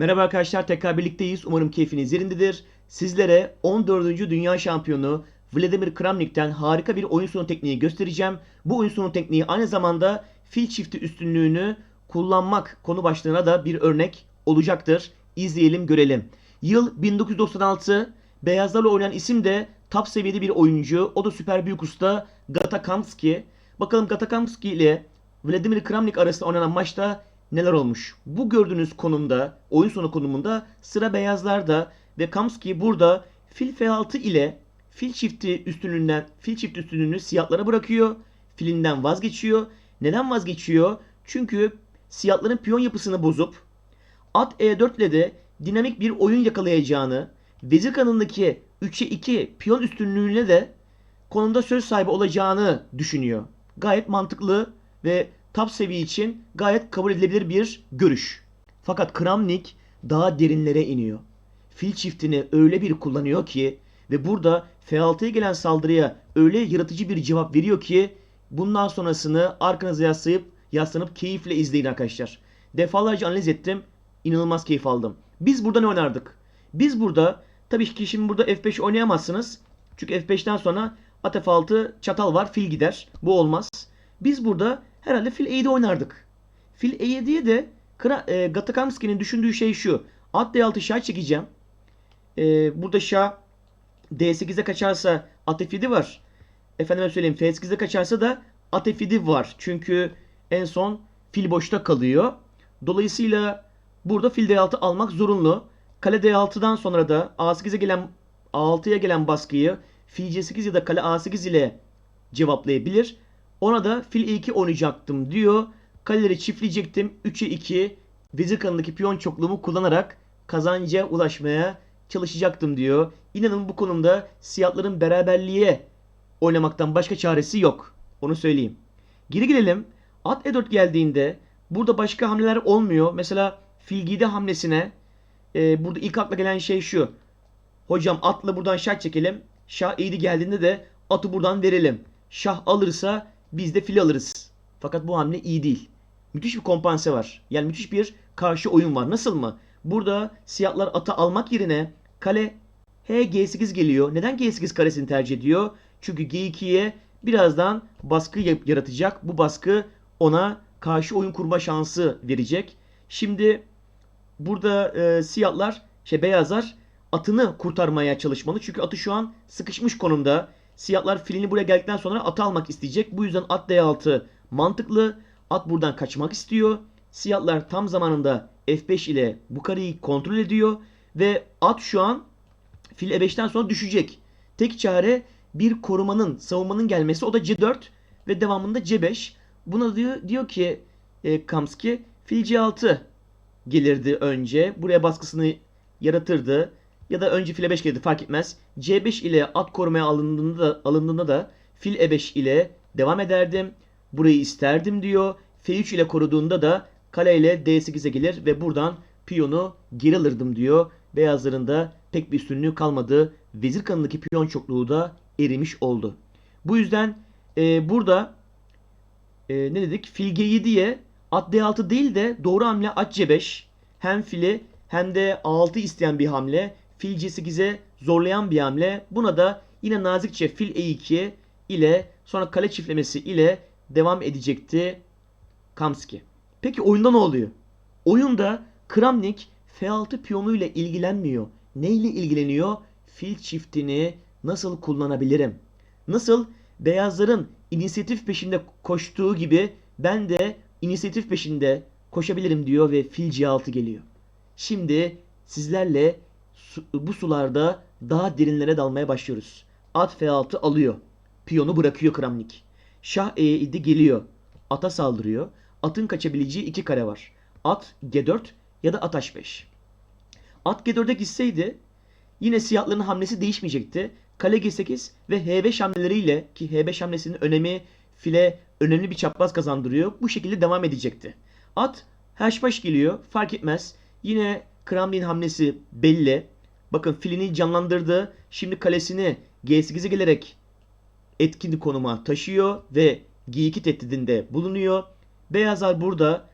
Merhaba arkadaşlar tekrar birlikteyiz. Umarım keyfiniz yerindedir. Sizlere 14. Dünya Şampiyonu Vladimir Kramnik'ten harika bir oyun sonu tekniği göstereceğim. Bu oyun sonu tekniği aynı zamanda fil çifti üstünlüğünü kullanmak konu başlığına da bir örnek olacaktır. İzleyelim görelim. Yıl 1996. Beyazlarla oynayan isim de top seviyede bir oyuncu. O da süper büyük usta Gata Kamski. Bakalım Gata Kamski ile Vladimir Kramnik arasında oynanan maçta neler olmuş? Bu gördüğünüz konumda, oyun sonu konumunda sıra beyazlarda ve Kamski burada fil F6 ile fil çifti üstünlüğünden, fil çift üstünlüğünü siyahlara bırakıyor. Filinden vazgeçiyor. Neden vazgeçiyor? Çünkü siyahların piyon yapısını bozup at E4 ile de dinamik bir oyun yakalayacağını, vezir kanındaki 3'e 2 piyon üstünlüğüne de konumda söz sahibi olacağını düşünüyor. Gayet mantıklı ve top seviye için gayet kabul edilebilir bir görüş. Fakat Kramnik daha derinlere iniyor. Fil çiftini öyle bir kullanıyor ki ve burada F6'ya gelen saldırıya öyle yaratıcı bir cevap veriyor ki bundan sonrasını arkanıza yaslayıp yaslanıp keyifle izleyin arkadaşlar. Defalarca analiz ettim. inanılmaz keyif aldım. Biz burada ne oynardık? Biz burada tabii ki şimdi burada F5 oynayamazsınız. Çünkü F5'ten sonra at F6 çatal var fil gider. Bu olmaz. Biz burada herhalde fil E7 oynardık. Fil E7'ye de e, Gatakamski'nin düşündüğü şey şu. At D6 şah çekeceğim. E, burada şah D8'e kaçarsa at F7 var. Efendime söyleyeyim F8'e kaçarsa da at F7 var. Çünkü en son fil boşta kalıyor. Dolayısıyla burada fil D6 almak zorunlu. Kale D6'dan sonra da A8'e gelen A6'ya gelen baskıyı fil C8 ya da kale A8 ile cevaplayabilir. Ona da fil E2 oynayacaktım diyor. Kaleleri çiftleyecektim. 3'e 2 vezir kanındaki piyon çokluğumu kullanarak kazanca ulaşmaya çalışacaktım diyor. İnanın bu konumda siyahların beraberliğe oynamaktan başka çaresi yok. Onu söyleyeyim. Geri gelelim. At E4 geldiğinde burada başka hamleler olmuyor. Mesela fil gide hamlesine e, burada ilk akla gelen şey şu. Hocam atla buradan şah çekelim. Şah eğri geldiğinde de atı buradan verelim. Şah alırsa biz de fil alırız. Fakat bu hamle iyi değil. Müthiş bir kompanse var. Yani müthiş bir karşı oyun var. Nasıl mı? Burada siyahlar atı almak yerine kale H G8 geliyor. Neden G8 karesini tercih ediyor? Çünkü G2'ye birazdan baskı yaratacak. Bu baskı ona karşı oyun kurma şansı verecek. Şimdi burada e, siyahlar, şey beyazlar atını kurtarmaya çalışmalı. Çünkü atı şu an sıkışmış konumda. Siyahlar filini buraya geldikten sonra atı almak isteyecek. Bu yüzden at D6 mantıklı. At buradan kaçmak istiyor. Siyahlar tam zamanında F5 ile bu kareyi kontrol ediyor. Ve at şu an fil E5'ten sonra düşecek. Tek çare bir korumanın, savunmanın gelmesi. O da C4 ve devamında C5. Buna diyor, diyor ki e, Kamski fil C6 gelirdi önce. Buraya baskısını yaratırdı. Ya da önce fil E5 gelirdi fark etmez. C5 ile at korumaya alındığında da, alındığında da fil E5 ile devam ederdim. Burayı isterdim diyor. F3 ile koruduğunda da kale ile D8'e gelir ve buradan piyonu geri alırdım diyor. Beyazların da pek bir üstünlüğü kalmadı. Vezir kanındaki piyon çokluğu da erimiş oldu. Bu yüzden e, burada e, ne dedik? Fil G7'ye at D6 değil de doğru hamle at C5. Hem fili hem de A6 isteyen bir hamle. Fil C8'e zorlayan bir hamle. Buna da yine nazikçe fil E2 ile sonra kale çiftlemesi ile devam edecekti Kamski. Peki oyunda ne oluyor? Oyunda Kramnik F6 piyonuyla ilgilenmiyor. Neyle ilgileniyor? Fil çiftini nasıl kullanabilirim? Nasıl beyazların inisiyatif peşinde koştuğu gibi ben de inisiyatif peşinde koşabilirim diyor ve fil C6 geliyor. Şimdi sizlerle bu sularda daha derinlere dalmaya başlıyoruz. At F6 alıyor. Piyonu bırakıyor Kramnik. Şah E7 geliyor. Ata saldırıyor. Atın kaçabileceği iki kare var. At G4 ya da at H5. At G4'e gitseydi yine siyahların hamlesi değişmeyecekti. Kale G8 ve H5 hamleleriyle ki H5 hamlesinin önemi file önemli bir çapraz kazandırıyor. Bu şekilde devam edecekti. At H5 geliyor. Fark etmez. Yine Kramlin hamlesi belli. Bakın filini canlandırdı. Şimdi kalesini G8'e gelerek etkin konuma taşıyor ve G2 tehdidinde bulunuyor. Beyazlar burada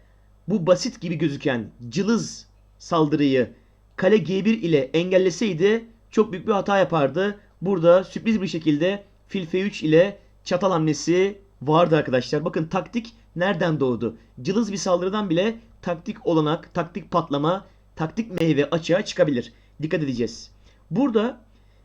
bu basit gibi gözüken cılız saldırıyı kale G1 ile engelleseydi çok büyük bir hata yapardı. Burada sürpriz bir şekilde fil F3 ile çatal hamlesi vardı arkadaşlar. Bakın taktik nereden doğdu? Cılız bir saldırıdan bile taktik olanak, taktik patlama, taktik meyve açığa çıkabilir. Dikkat edeceğiz. Burada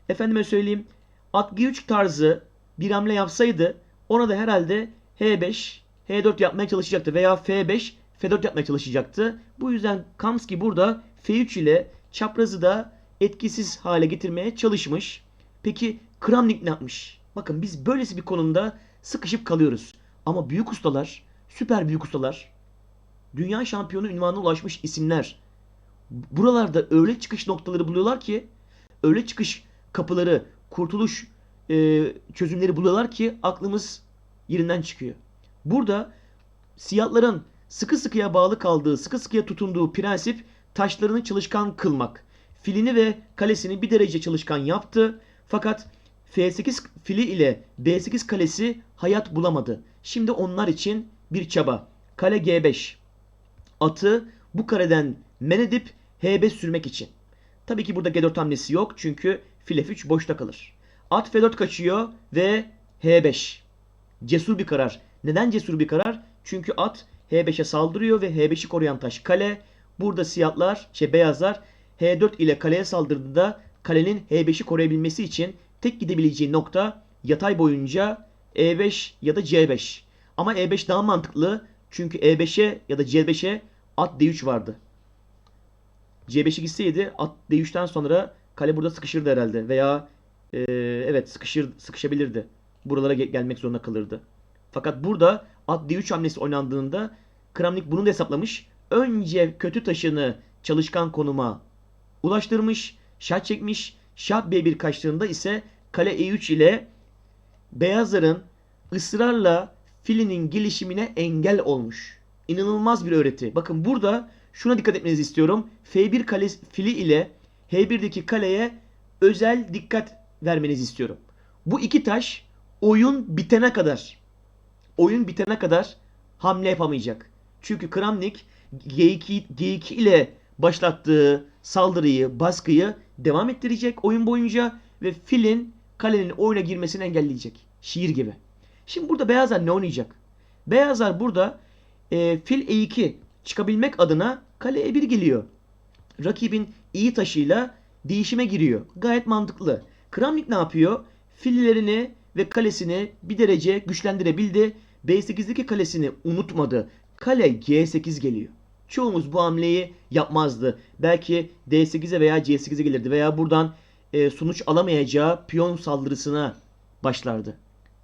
efendime söyleyeyim at G3 tarzı bir hamle yapsaydı ona da herhalde H5, H4 yapmaya çalışacaktı veya F5, F4 yapmaya çalışacaktı. Bu yüzden Kamski burada F3 ile çaprazı da etkisiz hale getirmeye çalışmış. Peki Kramnik ne yapmış? Bakın biz böylesi bir konumda sıkışıp kalıyoruz. Ama büyük ustalar, süper büyük ustalar, dünya şampiyonu ünvanına ulaşmış isimler buralarda öyle çıkış noktaları buluyorlar ki öyle çıkış kapıları, kurtuluş e, çözümleri buluyorlar ki aklımız yerinden çıkıyor. Burada siyahların sıkı sıkıya bağlı kaldığı, sıkı sıkıya tutunduğu prensip taşlarını çalışkan kılmak. Filini ve kalesini bir derece çalışkan yaptı. Fakat F8 fili ile B8 kalesi hayat bulamadı. Şimdi onlar için bir çaba. Kale G5. Atı bu kareden men edip H5 sürmek için. Tabii ki burada G4 hamlesi yok çünkü fil F3 boşta kalır. At F4 kaçıyor ve H5. Cesur bir karar. Neden cesur bir karar? Çünkü at H5'e saldırıyor ve H5'i koruyan taş kale. Burada siyahlar, şey beyazlar H4 ile kaleye saldırdığında kalenin H5'i koruyabilmesi için tek gidebileceği nokta yatay boyunca E5 ya da C5. Ama E5 daha mantıklı çünkü E5'e ya da C5'e at D3 vardı. C5'e gitseydi at D3'ten sonra kale burada sıkışırdı herhalde veya e, evet sıkışır sıkışabilirdi. Buralara gel- gelmek zorunda kalırdı. Fakat burada at D3 hamlesi oynandığında Kramnik bunu da hesaplamış. Önce kötü taşını çalışkan konuma ulaştırmış, şah çekmiş. Şah B1 kaçtığında ise kale E3 ile beyazların ısrarla filinin gelişimine engel olmuş. İnanılmaz bir öğreti. Bakın burada şuna dikkat etmenizi istiyorum. F1 kale fili ile H1'deki kaleye özel dikkat vermenizi istiyorum. Bu iki taş oyun bitene kadar oyun bitene kadar hamle yapamayacak. Çünkü Kramnik G2, G2 ile başlattığı saldırıyı, baskıyı devam ettirecek oyun boyunca ve filin kalenin oyuna girmesini engelleyecek. Şiir gibi. Şimdi burada beyazlar ne oynayacak? Beyazlar burada e, fil E2 çıkabilmek adına kale E1 geliyor. Rakibin iyi taşıyla değişime giriyor. Gayet mantıklı. Kramnik ne yapıyor? Fillerini ve kalesini bir derece güçlendirebildi. B8'deki kalesini unutmadı. Kale G8 geliyor. Çoğumuz bu hamleyi yapmazdı. Belki D8'e veya C8'e gelirdi veya buradan e, sonuç alamayacağı piyon saldırısına başlardı.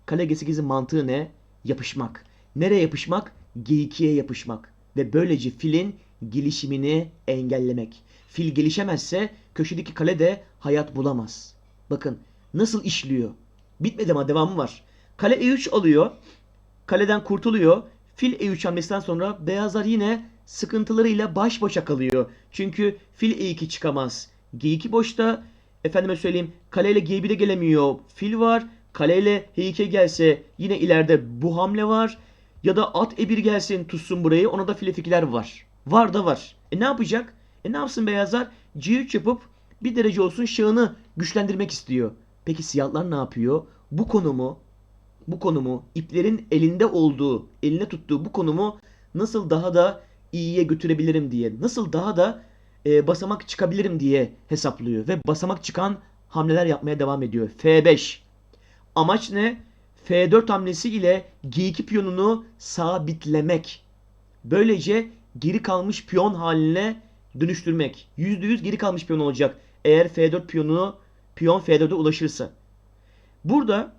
Kale G8'in mantığı ne? Yapışmak. Nereye yapışmak? G2'ye yapışmak. Ve böylece filin gelişimini engellemek. Fil gelişemezse köşedeki kale de hayat bulamaz. Bakın nasıl işliyor. Bitmedi ama devamı var. Kale E3 alıyor. Kaleden kurtuluyor. Fil E3 hamlesinden sonra beyazlar yine sıkıntılarıyla baş başa kalıyor. Çünkü fil E2 çıkamaz. G2 boşta. Efendime söyleyeyim kaleyle G1'e gelemiyor. Fil var. Kaleyle H2 gelse yine ileride bu hamle var. Ya da at E1 gelsin tutsun burayı. Ona da file var. Var da var. E ne yapacak? E ne yapsın beyazlar? C3 yapıp bir derece olsun şahını güçlendirmek istiyor. Peki siyahlar ne yapıyor? Bu konumu bu konumu iplerin elinde olduğu, eline tuttuğu bu konumu nasıl daha da iyiye götürebilirim diye, nasıl daha da e, basamak çıkabilirim diye hesaplıyor ve basamak çıkan hamleler yapmaya devam ediyor. F5. Amaç ne? F4 hamlesi ile G2 piyonunu sabitlemek. Böylece geri kalmış piyon haline dönüştürmek. %100 geri kalmış piyon olacak eğer F4 piyonunu piyon F4'e ulaşırsa. Burada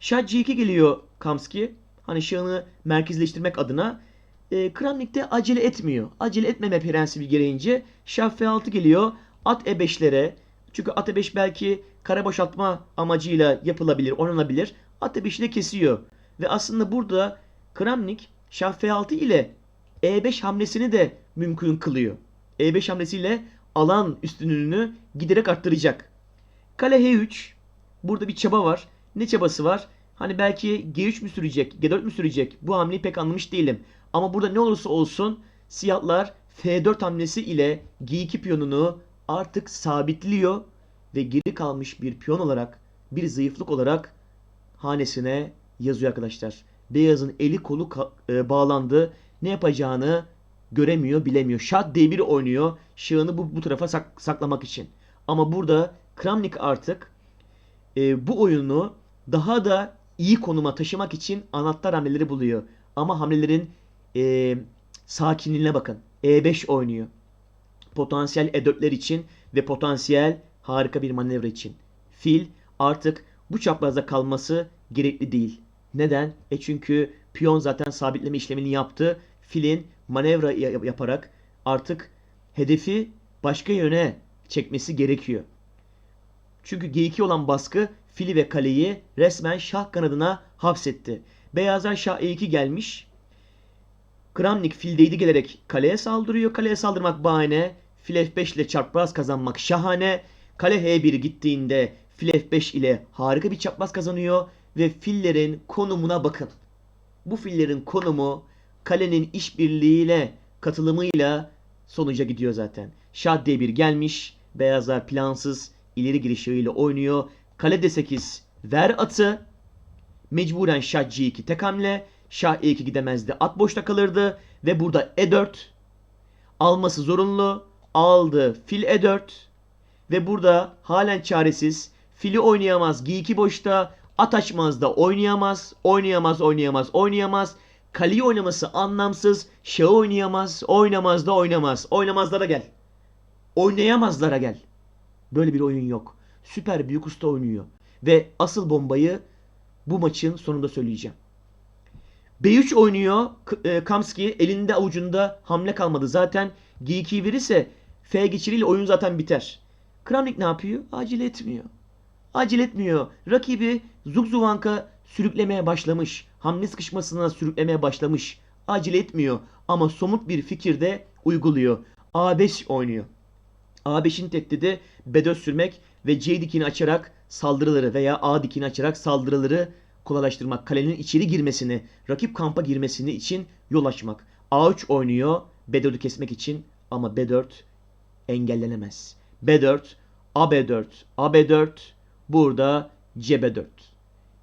Şah C2 geliyor Kamski. Hani şahını merkezleştirmek adına. E, Kramnik de acele etmiyor. Acele etmeme prensibi gereğince Şah F6 geliyor. At E5'lere. Çünkü at E5 belki kare boşaltma amacıyla yapılabilir, oynanabilir. At E5'i de kesiyor. Ve aslında burada Kramnik Şah F6 ile E5 hamlesini de mümkün kılıyor. E5 hamlesiyle alan üstünlüğünü giderek arttıracak. Kale H3. Burada bir çaba var. Ne çabası var? Hani belki G3 mü sürecek, G4 mü sürecek? Bu hamleyi pek anlamış değilim. Ama burada ne olursa olsun siyahlar F4 hamlesi ile G2 piyonunu artık sabitliyor ve geri kalmış bir piyon olarak, bir zayıflık olarak hanesine yazıyor arkadaşlar. Beyazın eli kolu e, bağlandı. Ne yapacağını göremiyor, bilemiyor. Şah D1 oynuyor. Şahını bu, bu tarafa sak- saklamak için. Ama burada Kramnik artık e, bu oyunu daha da iyi konuma taşımak için anahtar hamleleri buluyor. Ama hamlelerin e, sakinliğine bakın. E5 oynuyor. Potansiyel E4'ler için ve potansiyel harika bir manevra için. Fil artık bu çaprazda kalması gerekli değil. Neden? E çünkü piyon zaten sabitleme işlemini yaptı. Filin manevra ya- yaparak artık hedefi başka yöne çekmesi gerekiyor. Çünkü G2 olan baskı fili ve kaleyi resmen şah kanadına hapsetti. Beyazlar şah E2 gelmiş. Kramnik fil D7 gelerek kaleye saldırıyor. Kaleye saldırmak bahane. Fil F5 ile çapraz kazanmak şahane. Kale H1 gittiğinde fil F5 ile harika bir çapraz kazanıyor. Ve fillerin konumuna bakın. Bu fillerin konumu kalenin işbirliğiyle katılımıyla sonuca gidiyor zaten. Şah D1 gelmiş. Beyazlar plansız ileri giriş yağıyla oynuyor. Kale D8 ver atı. Mecburen Şah G2 tek hamle. Şah E2 gidemezdi. At boşta kalırdı. Ve burada E4 alması zorunlu. Aldı. Fil E4 ve burada halen çaresiz. Fili oynayamaz. G2 boşta. At açmaz da oynayamaz. Oynayamaz, oynayamaz, oynayamaz. Kaleyi oynaması anlamsız. Şahı oynayamaz. Oynamaz da oynamaz. Oynamazlara gel. Oynayamazlara gel. Böyle bir oyun yok. Süper büyük usta oynuyor. Ve asıl bombayı bu maçın sonunda söyleyeceğim. B3 oynuyor. E, Kamski elinde avucunda hamle kalmadı. Zaten G2'yi verirse F geçiriyle oyun zaten biter. Kramnik ne yapıyor? Acele etmiyor. Acele etmiyor. Rakibi Zugzuvank'a sürüklemeye başlamış. Hamle sıkışmasına sürüklemeye başlamış. Acele etmiyor. Ama somut bir fikirde uyguluyor. A5 oynuyor. A5'in tehdidi B4 sürmek ve C dikini açarak saldırıları veya A dikini açarak saldırıları kolaylaştırmak. Kalenin içeri girmesini, rakip kampa girmesini için yol açmak. A3 oynuyor B4'ü kesmek için ama B4 engellenemez. B4, AB4, AB4, burada CB4.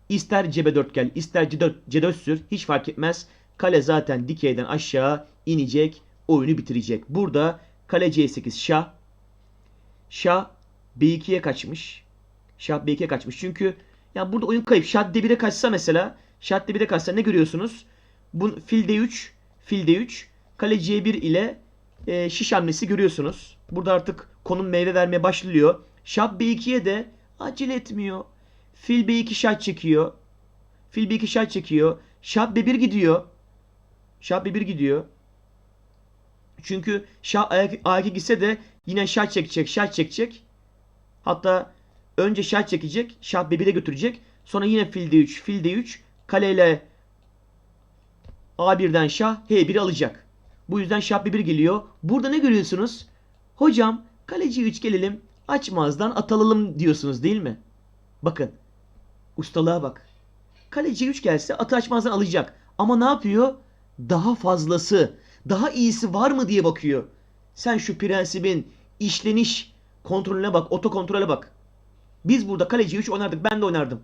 İster CB4 gel, ister C4, C4 sür hiç fark etmez. Kale zaten dikeyden aşağı inecek, oyunu bitirecek. Burada kale C8 şah, Şah B2'ye kaçmış. Şah B2'ye kaçmış. Çünkü ya burada oyun kayıp. Şah D1'e kaçsa mesela, Şah D1'e kaçsa ne görüyorsunuz? Bu fil D3, fil D3, kale C1 ile e, şiş hamlesi görüyorsunuz. Burada artık konum meyve vermeye başlıyor. Şah B2'ye de acele etmiyor. Fil B2 şah çekiyor. Fil B2 şah çekiyor. Şah B1 gidiyor. Şah B1 gidiyor. Çünkü şah A2 gitse de yine şah çekecek, şah çekecek. Hatta önce şah çekecek, şah B1'e götürecek. Sonra yine fil D3, fil D3 kaleyle A1'den şah H1'i alacak. Bu yüzden şah B1 geliyor. Burada ne görüyorsunuz? Hocam kale C3 gelelim, açmazdan atalım diyorsunuz değil mi? Bakın. Ustalığa bak. Kale C3 gelse atı açmazdan alacak. Ama ne yapıyor? Daha fazlası, daha iyisi var mı diye bakıyor. Sen şu prensibin işleniş kontrolüne bak, otokontrole bak. Biz burada kale C3 oynardık, ben de oynardım.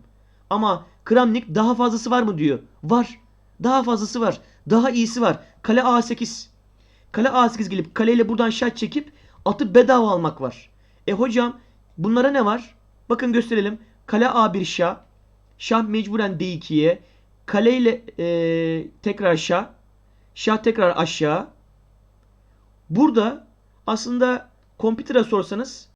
Ama Kramnik daha fazlası var mı diyor. Var. Daha fazlası var. Daha iyisi var. Kale A8. Kale A8 gelip kaleyle buradan şah çekip atı bedava almak var. E hocam bunlara ne var? Bakın gösterelim. Kale A1 şah. Şah mecburen D2'ye. Kaleyle e, tekrar şah. Şah tekrar aşağı. Burada aslında kompütere sorsanız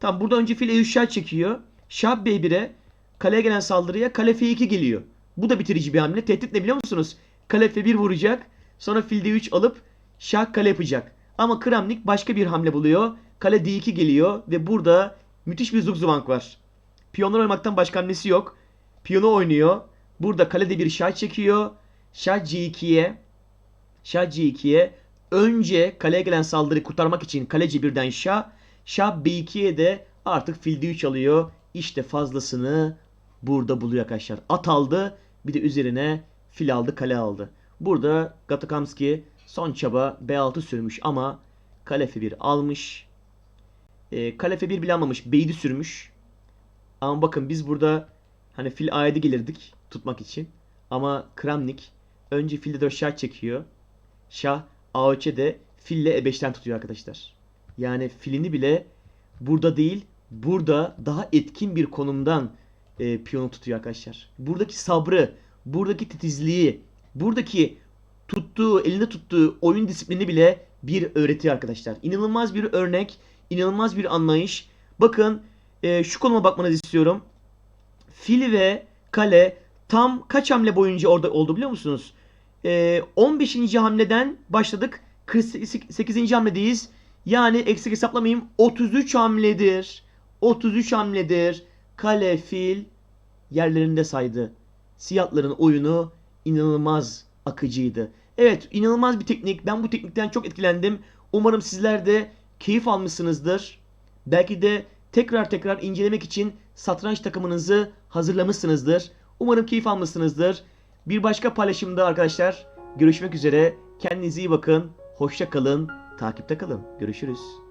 tam burada önce fil E3 şah çekiyor. Şah B1'e kaleye gelen saldırıya kale F2 geliyor. Bu da bitirici bir hamle. Tehdit ne biliyor musunuz? Kale F1 vuracak. Sonra fil D3 alıp şah kale yapacak. Ama Kramnik başka bir hamle buluyor. Kale D2 geliyor ve burada müthiş bir zugzwang var. Piyonlar oynamaktan başka hamlesi yok. Piyonu oynuyor. Burada kalede bir şah çekiyor. Şah C2'ye Şah C2'ye önce kaleye gelen saldırıyı kurtarmak için kaleci birden şah. Şah B2'ye de artık fil D3 alıyor. İşte fazlasını burada buluyor arkadaşlar. At aldı bir de üzerine fil aldı kale aldı. Burada Gatakamski Son çaba B6 sürmüş ama kale F1 almış. E, kale F1 bile almamış. B7 sürmüş. Ama bakın biz burada hani fil A7 gelirdik tutmak için. Ama Kramnik önce filde 4 şah çekiyor. Şah A3'e de fille E5'ten tutuyor arkadaşlar. Yani filini bile burada değil burada daha etkin bir konumdan e, piyonu tutuyor arkadaşlar. Buradaki sabrı, buradaki titizliği, buradaki tuttuğu, elinde tuttuğu oyun disiplini bile bir öğretiyor arkadaşlar. İnanılmaz bir örnek, inanılmaz bir anlayış. Bakın e, şu konuma bakmanızı istiyorum. Fil ve kale tam kaç hamle boyunca orada oldu biliyor musunuz? E, 15. hamleden başladık. 48. hamledeyiz. Yani eksik hesaplamayayım. 33 hamledir. 33 hamledir. Kale, fil yerlerinde saydı. Siyahların oyunu inanılmaz akıcıydı. Evet inanılmaz bir teknik. Ben bu teknikten çok etkilendim. Umarım sizler de keyif almışsınızdır. Belki de tekrar tekrar incelemek için satranç takımınızı hazırlamışsınızdır. Umarım keyif almışsınızdır. Bir başka paylaşımda arkadaşlar görüşmek üzere. Kendinize iyi bakın. Hoşça kalın. Takipte kalın. Görüşürüz.